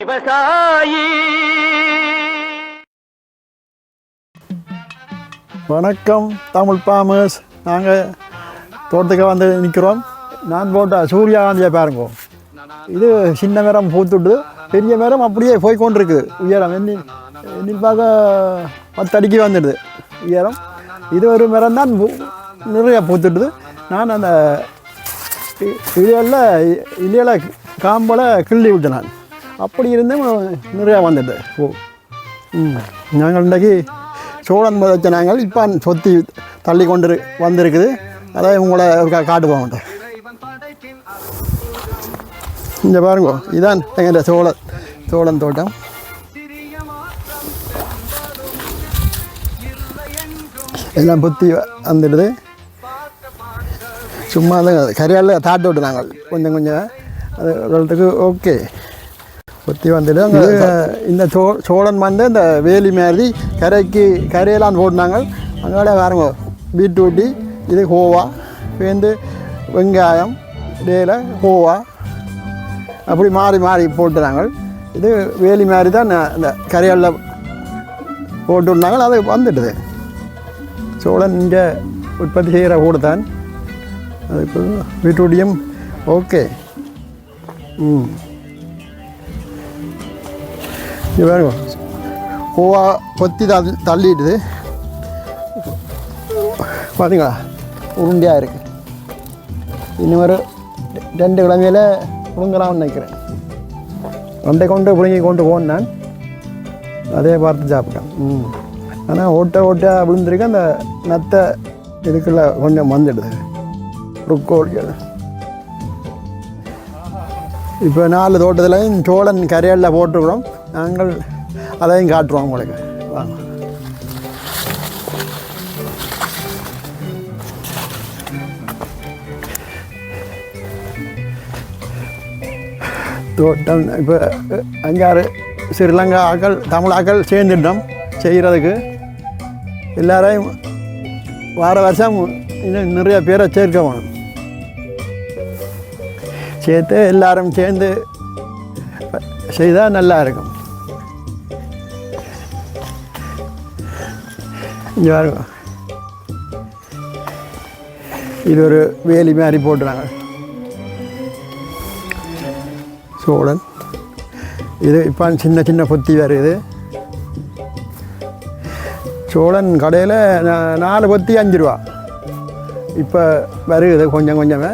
விவசாயி வணக்கம் தமிழ் பாமர்ஸ் நாங்கள் தோட்டத்துக்கு வந்து நிற்கிறோம் நான் போட்ட சூர்யாகாந்தியை பாருங்க. இது சின்ன மரம் பூத்துட்டு பெரிய மரம் அப்படியே போய் கொண்டிருக்குது உயரம் எண்ணி எண்ணி பத்தடிக்கு வந்துடுது. உயரம். இது ஒரு மரம் தான் நிறைய பூத்துட்டுது நான் அந்த இலையில் இலையில காம்பலை கிள்ளி விட்டேன் நான். அப்படி இருந்தும் நிறையா வந்துடுது பூ நாங்கள் இன்றைக்கு சோழன் வச்ச நாங்கள் இப்போ சொத்தி தள்ளி கொண்டு வந்திருக்குது. அதை உங்களை ஒருக்கா காட்டுவோம் இங்கே பாருங்க இதான் எங்கள் சோழ சோழன் தோட்டம். எல்லாம் புத்தி வந்துடுது. சும்மா தான் கரையால் தாட்டு விட்டு நாங்கள் கொஞ்சம் கொஞ்சம். அது ஓரளவுக்கு ஓகே. புத்தி வந்துட்டு அங்கே இந்த சோ சோழன் வந்து இந்த வேலி மாதிரி கரைக்கு கரையெல்லாம் போட்டுனாங்க அங்கே பாருங்க பீட்ரூட்டி இது கோவா சேர்ந்து வெங்காயம் இடையில கோவா அப்படி மாறி மாறி போட்டுறாங்க. இது வேலி மாதிரி தான் இந்த கரையாலில் போட்டு விட்டாங்க அது வந்துடுது சோழன் இங்கே உற்பத்தி செய்கிற கூடு தான். அதுக்கு பீட்ரூட்டியும் ஓகே. ம். பாருங்க. பூவா கொத்தி தள்ளி தள்ளிடுது. பார்த்தீங்களா உருண்டையாக இருக்குது இன்னும் ஒரு ரெண்டு கிழமையில் புழுங்கலாம்னு நினைக்கிறேன். ரெண்டை கொண்டு பிடுங்கி கொண்டு போனேன் நான். அதே பார்த்து சாப்பிட்டேன். ம். ஆனால் ஓட்ட ஓட்ட விழுந்திருக்கு. அந்த நத்தை இதுக்குள்ள கொஞ்சம் வந்துடுது. ருக்கோழிகள் இப்போ நாலு தோட்டத்தில் சோழன் கரையலில் போட்டுக்கிறோம் நாங்கள் அதையும் காட்டுறோம் உங்களுக்கு. வாங்க தோட்டம் இப்போ அஞ்சாறு ஸ்ரீலங்கா ஆக்கள் தமிழ் ஆக்கள் சேர்ந்துட்டோம் செய்கிறதுக்கு எல்லாரையும் வார வருஷம் இன்னும் நிறைய பேரை சேர்க்க வேணும். சேர்த்து எல்லாரும் சேர்ந்து செய்தால் நல்லா இருக்கும். இங்கே பாருங்க. இது ஒரு வேலி மாதிரி போட்டுறாங்க. சோழன். இது இப்போ சின்ன சின்ன பொத்தி வருது சோழன் கடையில் நாலு பொத்தி அஞ்சு ரூபா. இப்போ வருகுது கொஞ்சம் கொஞ்சமே.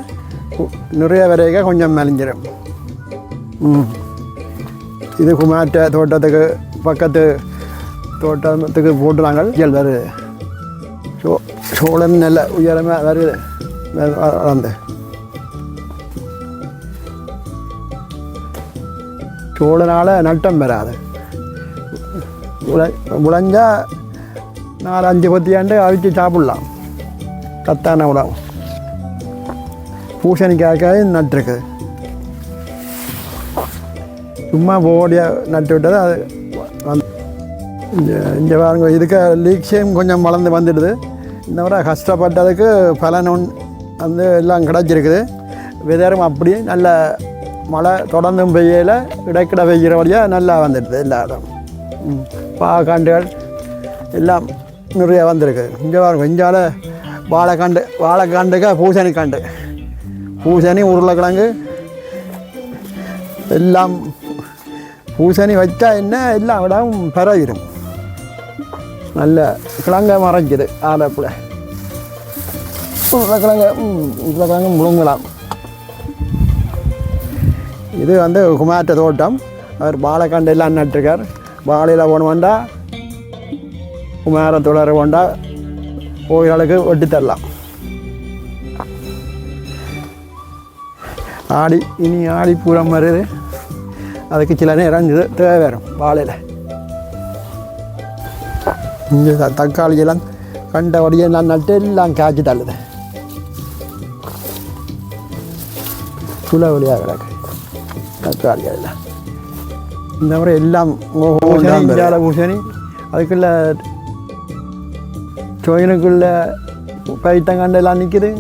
நிறைய வரைக கொஞ்சம் மெலிஞ்சிடும் ம். இது குமார்ட்ட தோட்டத்துக்கு பக்கத்து தோட்டத்துக்கு போட்டுறாங்க. இயல் வருது சோ சோழன் நல்ல உயரமாக வருது வ- வளர்ந்து. சோழனால் நட்டம் பெறாது. முளை- முளைஞ்சா நாலு அஞ்சு பத்தியாண்டு அவிச்சு சாப்பிட்லாம். கத்தான உணவு. பூசணிக்காய்க்காய் நட்டுருக்குது சும்மா போடிய நட்டு விட்டது அது வந்து இங்கே இங்கே பாருங்க இதுக்கு லீக்ஸையும் கொஞ்சம் வளர்ந்து வந்துடுது. இந்த முறை கஷ்டப்பட்டதுக்கு பலன் வந்து எல்லாம் கிடச்சிருக்குது. விதரும் அப்படி நல்ல மழை தொடர்ந்தும் பெய்யல இடைக்கிட பெய்கிற வழியாக நல்லா வந்துடுது எல்லா இடம் பாக்காண்டுகள் எல்லாம் நிறைய வந்திருக்கு. இங்கே பாருங்க இங்கால வாழைக்காண்டு வாழைக்காண்டுக்கு பூசணிக்காண்டு. பூசணி உருளைக்கிழங்கு எல்லாம் பூசணி வச்சா என்ன? எல்லா இடமும் பரவிடும் நல்ல கிழங்க மறைஞ்சிது ஆலப்பில் உருளைக்கிழங்கு ம், உருளைக்கிழங்கு முழுங்கலாம் இது வந்து குமார்ட்ட தோட்டம் அவர் பாலக்கண்டு எல்லாம் நட்டுருக்கார் பாலையில் போன வேண்டா குமார தொடர வேண்டா கோயிலுக்கு வெட்டி தரலாம் ஆடி இனி ஆடி பூரம் வருது அதுக்கு சில நேரம் இது தேவை வரும் வாழையில் இங்கே த- தக்காளி எல்லாம் கண்டபடியே நான் நட்டு எல்லாம் காய்ச்சி தள்ளுது சுல வழியாக கிடக்கு. தக்காளி எல்லாம். இந்த முறை எல்லாம் இந்தியாவில் பூசணி அதுக்குள்ள சோயனுக்குள்ள பைத்தங்கண்டு எல்லாம் நிற்குது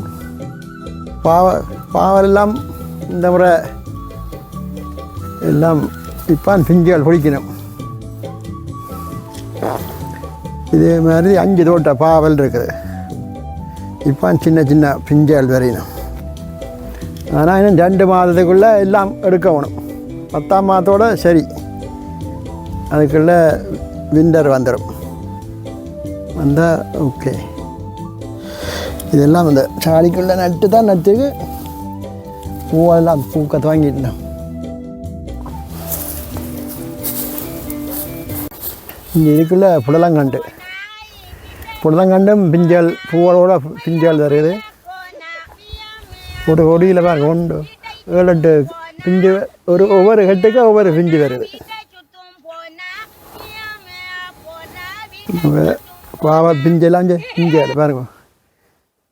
பாவ பாவல் எல்லாம் இந்த முறை எல்லாம் இப்பான் பிஞ்சுகள் பிடிக்கணும் இதே மாதிரி அஞ்சு தோட்ட பாவல் இருக்குது. இப்போ சின்ன சின்ன பிஞ்சல் வரையணும் ஆனால் இன்னும் ரெண்டு மாதத்துக்குள்ளே எல்லாம் எடுக்கணும் பத்தாம் மாதத்தோட சரி. அதுக்குள்ளே விண்டர் வந்துடும் வந்தால் ஓகே இதெல்லாம் அந்த சாடிக்குள்ளே நட்டு தான் நட்டுக்கு பூவெல்லாம் பூக்க துவங்கிட்டோம். இங்கே இதுக்குள்ளே புடலங்கண்டு. புடலங்கண்டும் பிஞ்சல் பூவோட பிஞ்சல் தருது ஒரு கொடியில் பாருங்க உண்டு ஏழு எட்டு பிஞ்சு ஒரு ஒவ்வொரு கட்டுக்கு ஒவ்வொரு பிஞ்சு வருது பாவ பிஞ்செல்லாம் பிஞ்சல் பாருங்க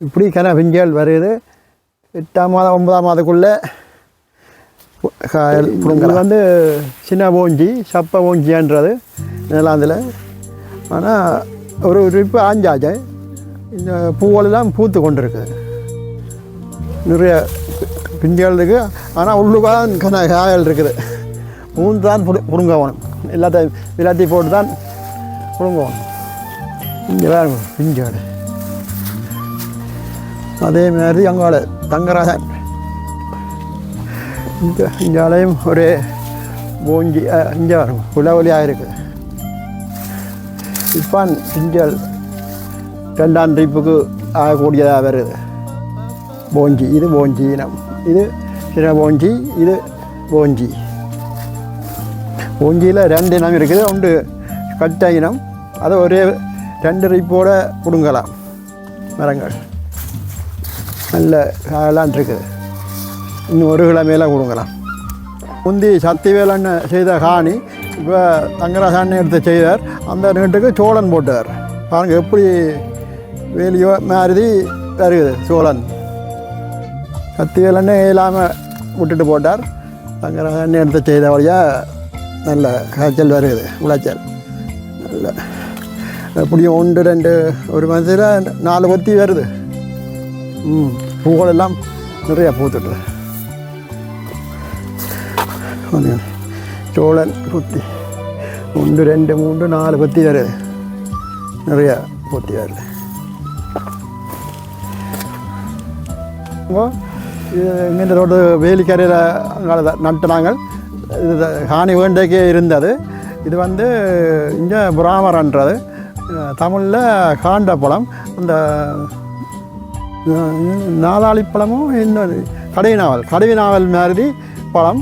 இப்படி கன பிஞ்சல் வருது எட்டாம் மாதம் ஒன்பதாம் மாதத்துக்குள்ளே காயல் இது வந்து சின்ன பூஞ்சி சப்ப பூஞ்சின்றது நிலாந்தில் ஆனால் ஒரு இப்போ ஆஞ்சாச்சு இந்த பூவெல்லாம் பூத்து கொண்டு நிறைய பிஞ்சுகள் இருக்குது ஆனால் உள்ளுக்காக கன காயல் இருக்குது. மூன்று தான் புடு புடுங்கணும் எல்லாத்தையும் எல்லாத்தையும் போட்டு தான் புடுங்கணும் இங்கே வேறு பிஞ்சுகள். அதே மாதிரி அங்கால தங்கராஜன். இந்த இங்காலையும் ஒரே பூஞ்சி இங்கே வரும் உலவலியாக இருக்குது இப்பான் பிஞ்சல் ரெண்டாம் ட்ரிப்புக்கு ஆகக்கூடியதாக வருது போஞ்சி இது போஞ்சி இனம் இது சின்ன போஞ்சி இது போஞ்சி போஞ்சியில் ரெண்டு இனம் இருக்குது ஒன்று கட்ட இனம் அதை ஒரே ரெண்டு ரிப்போட பிடுங்கலாம் மரங்கள் நல்ல காலான் இருக்குது இன்னும் ஒரு கிழமையில கொடுங்கலாம் முந்தி சக்திவேலன் செய்த காணி இப்போ தங்கராசாண்ணி எடுத்து செய்தார். அந்த நீட்டுக்கு சோழன் போட்டார். பாருங்க எப்படி வேலியோ மாருதி வருகுது சோழன். சக்திவேலன்னு இல்லாமல் விட்டுட்டு போட்டார். தங்கராசாண்ணி எடுத்து செய்த வழியாக நல்ல காய்ச்சல் வருகுது விளைச்சல் நல்ல எப்படியும் ஒன்று ரெண்டு ஒரு மாதத்தில் நாலு கொத்தி வருது. ம் பூக்களெல்லாம் நிறையா நிறைய பூத்துட்டு. சோழன் புத்தி. ஒன்று ரெண்டு மூன்று நாலு பத்தி வருது நிறைய பூத்தி வருது இது இங்கே ரோடு வேலிக்கரையில் அங்கே நாங்கள் இது ஹானி வேண்டேக்கே இருந்தது. இது வந்து இங்கே பிராமரன்றது. தமிழில் காண்ட பழம் அந்த நாலாளி பழமும் இன்னொரு கடை நாவல் கடை நாவல் மாதிரி பழம்.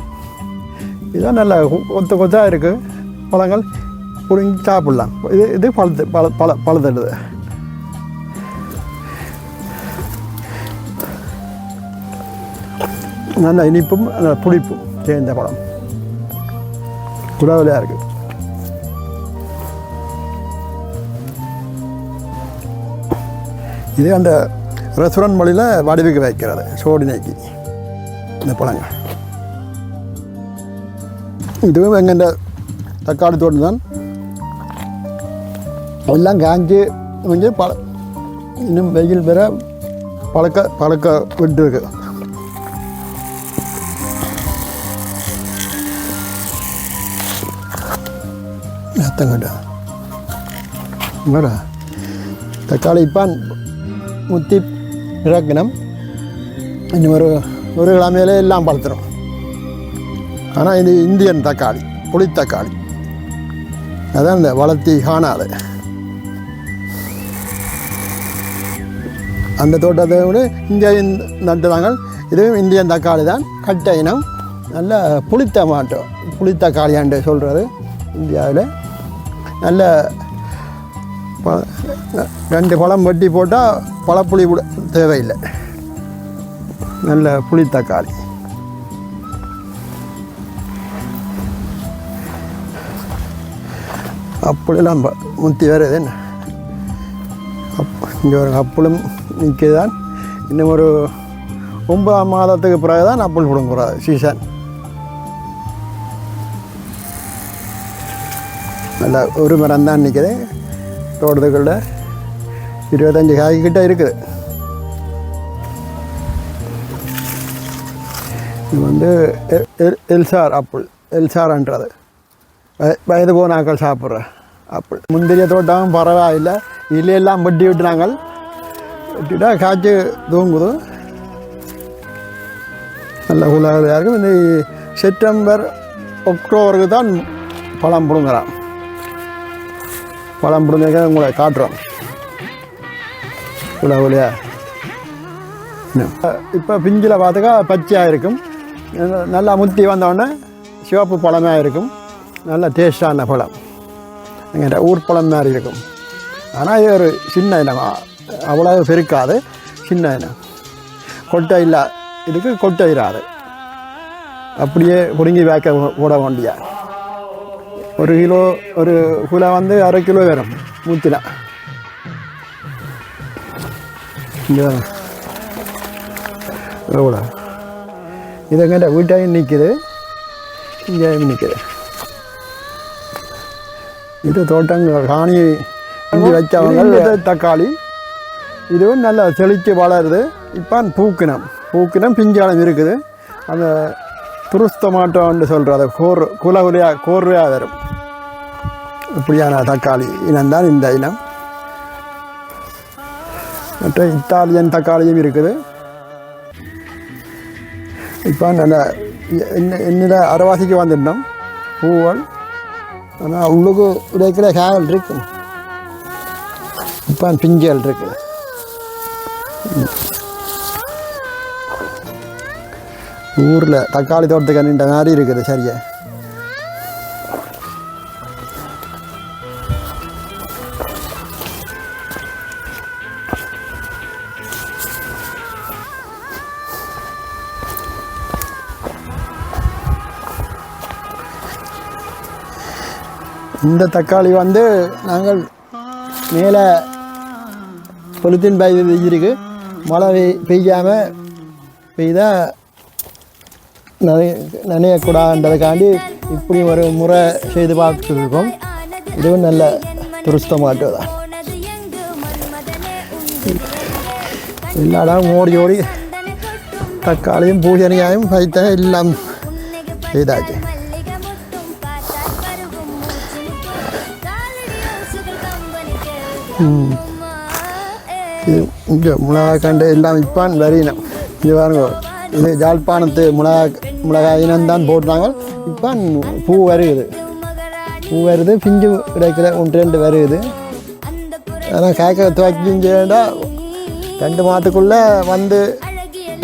இதுதான் நல்லா கொத்து கொத்தாக இருக்குது பழங்கள் புரிஞ்சு சாப்பிட்லாம் இது இது பழுத்து பழ பழ பழுத்துடுது நல்ல இனிப்பும் நல்ல புளிப்பும் சேர்ந்த பழம் குடவலையாக இருக்குது இது அந்த ரெஸ்டாரண்ட் மொழியில் வடிவுக்கு வைக்கிறது சோடி நைக்கி இந்த பழங்கள் இதுவும் எங்கள்ட தக்காளி தோட்டம் தான் எல்லாம் காஞ்சி கொஞ்சம் பழ இன்னும் வெயில் பெற பழக்க பழக்க விட்டு இருக்கு நத்தங்கட்ட வேற தக்காளி இப்பான் முத்தி இறக்கணும் இன்னும் ஒரு ஒரு கிழமையில எல்லாம் பழுத்துரும் ஆனால் இது இந்தியன் தக்காளி புளித்தக்காளி அதான் இந்த வளர்த்தி காணாது அந்த தோட்டத்தை விட இந்தியாவில் நட்டுதாங்க இதுவும் இந்தியன் தக்காளி தான். கட்ட இனம். நல்ல புளித்த மாட்டோம் புளித்தக்காளியாண்டு சொல்கிறது இந்தியாவில். நல்ல ப- ரெண்டு பழம் வெட்டி போட்டால் பழப்புளி கூட தேவையில்லை. நல்ல புளித்தக்காளி அப்புளெல்லாம் ப- முத்தி வேறு அப் இங்கே ஒரு அப்புளும் நிற்குதான். இன்னும் ஒரு ஒன்பதாம் மாதத்துக்கு பிறகு தான் அப்புள் பிடுங்குறாது சீசன். நல்லா ஒரு மரம் தான் நிற்கிது. தோட்டத்துக்குள்ள இருபத்தஞ்சி காய் கிட்ட இருக்குது. இது வந்து எல்- எல்சார் அப்புள் எல்சார்ன்றது. வயது வயது போனாக்கள் சாப்பிட்ற. அப்படி முந்திரிய தோட்டம் பரவாயில்லை இலையெல்லாம் வெட்டி நாங்கள் விட்டுட்டா காய்ச்சி தூங்குது. நல்ல குலாக இருக்கும். இந்த செப்டம்பர் அக்டோபருக்கு தான் பழம் பிடுங்குறான். பழம் பிடுங்க உங்களை காட்டுறோம். குலாகுலியா இப்போ பிஞ்சில் பார்த்துக்கா பச்சையாக இருக்கும். நல்லா முத்தி வந்தோடனே சிவப்பு பழமாக இருக்கும். நல்ல டேஸ்டான பழம். எங்கிட்ட ஊர் பழம் மாதிரி இருக்கும். ஆனால் இது ஒரு சின்ன இனம். அவ்வளவு பெருக்காது. சின்ன இனம். கொட்டை இல்லை இதுக்கு கொட்டை இராது அப்படியே பிடுங்கி வேக்க போட வேண்டிய. ஒரு கிலோ ஒரு குலை வந்து அரை கிலோ வரும் மூத்தினா எவ்வளோ இது எங்கிட்ட வீட்டையும் நிற்கிது இங்கேயும் நிற்கிது இது தோட்டங்கள் காணி இஞ்சி வச்சவங்க தக்காளி. இதுவும் நல்லா செழித்து வளருது. இப்போ பூக்கினம். பூக்கினம் பிஞ்சாலம் இருக்குது. அந்த துருஸ்த மாட்டோம்னு சொல்கிற கோர் குலகுலியாக கோர்வையாக வரும். இப்படியான தக்காளி இனம்தான் இந்த இனம். மற்ற இத்தாலியன் தக்காளியும் இருக்குது. இப்போ நல்ல என்ன என்னில் அரைவாசிக்கு வந்துட்டோம் பூவல் ஆனால் உள்ளுக்கு இருக்கிற காயல் இருக்கு. இப்போ பிஞ்சல் இருக்கு. ஊரில் தக்காளி தோட்டத்துக்கு நின்ற மாதிரி இருக்குது சரியா? இந்த தக்காளி வந்து நாங்கள் மேலே பொலித்தீன் பை இருக்கு. மழை பெய் பெய்யாமல் பெய்தால் நனைய நனையக்கூடாதுன்றதுக்காண்டி இப்படி ஒரு முறை செய்து பார்த்துருக்கோம். இதுவும் நல்ல துருஸ்தமாட்டு தான். எல்லா ஓடி ஓடி தக்காளியும் பூசணிக்காயும் பைத்த எல்லாம் செய்தாச்சு. இது இங்கே மிளகா கண்டு எல்லாம் விற்பான் வரையினம். இங்கே பாருங்க இது ஜாழ்ப்பாணத்து மிளகா மிளகாய் இனம்தான் போட்டாங்க இப்பான் பூ வருகுது. பூ வருது பிஞ்சு கிடைக்கிற ஒன்று ரெண்டு வருகுது. ஆனால் காய்க்க துவக்கிஞ்சேடா ரெண்டு மாதத்துக்குள்ளே வந்து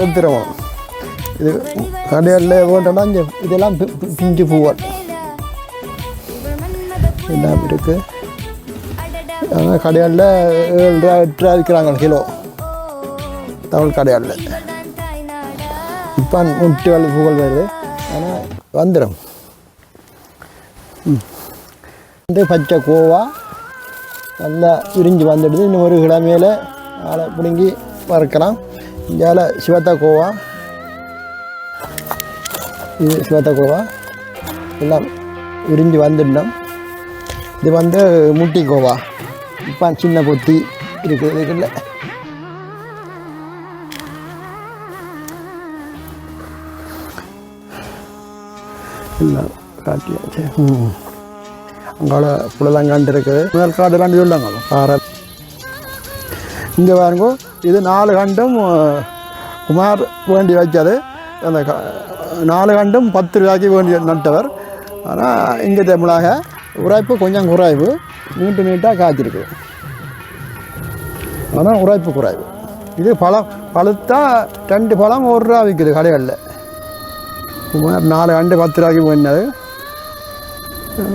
எடுத்துருவோம். இது கடைகளில் போட்டோம்னா இங்கே இதெல்லாம் பிஞ்சு பூவல் எல்லாம் இருக்குது ஆனால் கடையாளில் ஏழு ரூபா எட்டு ரூபா விற்கிறாங்க கிலோ. தமிழ் கடையாளில். இப்போ முட்டு வேலை புகழ் வருது ஆனால் வந்துடும் வந்து பச்சை கோவா நல்லா விரிஞ்சு வந்துடுது. இன்னும் ஒரு கிழமையில் ஆளை பிடுங்கி வறுக்கலாம். இந்தியாவில் சிவத்தா கோவா. இது சிவத்தா கோவா. எல்லாம் விரிஞ்சு வந்துடணும். இது வந்து முட்டி கோவா. இப்போ சின்ன பொத்தி இருக்குது இல்லை. எல்லாம் காட்டியாச்சு. ம். அங்கால புலலங்காண்டு இருக்குது. முதல் காடு ரெண்டு சொல்லுங்க பாறை இங்கே பாருங்க இது நாலு கண்டும் குமார் வேண்டி வச்சது அந்த நாலு கண்டும் பத்து ரூபாய்க்கு வேண்டி நட்டவர். ஆனால் இங்கே தமிழாக உராய்ப்பு கொஞ்சம் குறைவு. நீட்டு நீட்டாக காய்ச்சிருக்கு ஆனால் உராய்ப்பு குறைவு. இது பழம் பழுத்தா ரெண்டு பழம் ஒரு ரூபா விற்குது கடைகளில். நாலு கண்டு பத்து ரூபாய்க்கு போயினது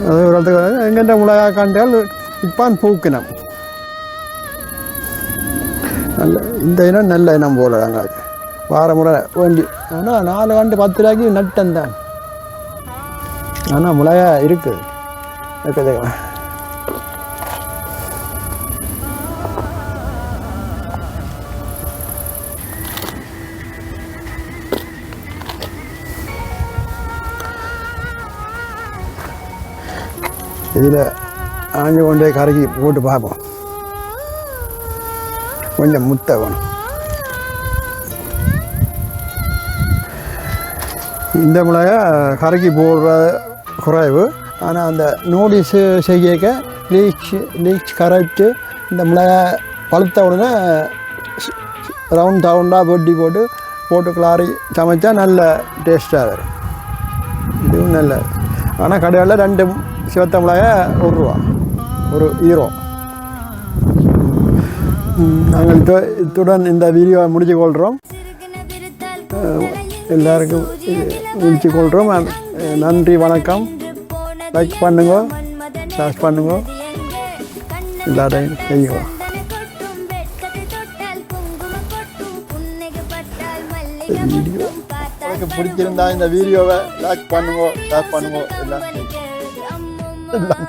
அது ஒரு இடத்துக்கு எங்கெண்ட மிளகா கண்டால் இப்பான் பூக்கினம். நல்ல இந்த இனம் நல்ல இனம் போல நாங்கள் வார முறை வேண்டி ஆனால் நாலு கண்டு பத்து ரூபாய்க்கு நட்டம் தான் ஆனால் மிளகா இருக்குது. இருக்குது இதில் ஆஞ்சு கொண்டே கரைக்கி போட்டு பார்ப்போம் கொஞ்சம் முத்த வேணும் இந்த மிளகா கரைக்கி போடுற குறைவு ஆனால் அந்த நூடில்ஸு செய்யக்க லீச் லீச் கரைச்சி இந்த மிளகாய் பழுத்த உடனே ரவுண்ட் ரவுண்டாக வெட்டி போட்டு போட்டு கிளாரி சமைச்சா நல்ல டேஸ்ட்டாக வரும். இதுவும் நல்ல ஆனால் கடையில் ரெண்டு சிவத்த மிளகாய் ஒரு ரூபா ஒரு ஹீரோ நாங்கள் இத்து இத்துடன் இந்த வீடியோவை முடிச்சு கொள்கிறோம் எல்லாருக்கும் முடிச்சு கொள்கிறோம் நன்றி வணக்கம். லைக் பண்ணுங்க ஷேர் பண்ணுங்க. எல்லாரையும் செய்யுங்க. வீடியோ. உங்களுக்கு பிடிச்சிருந்தா இந்த வீடியோவை லைக் பண்ணுங்க ஷேர் பண்ணுங்க எல்லாம் எல்லாம்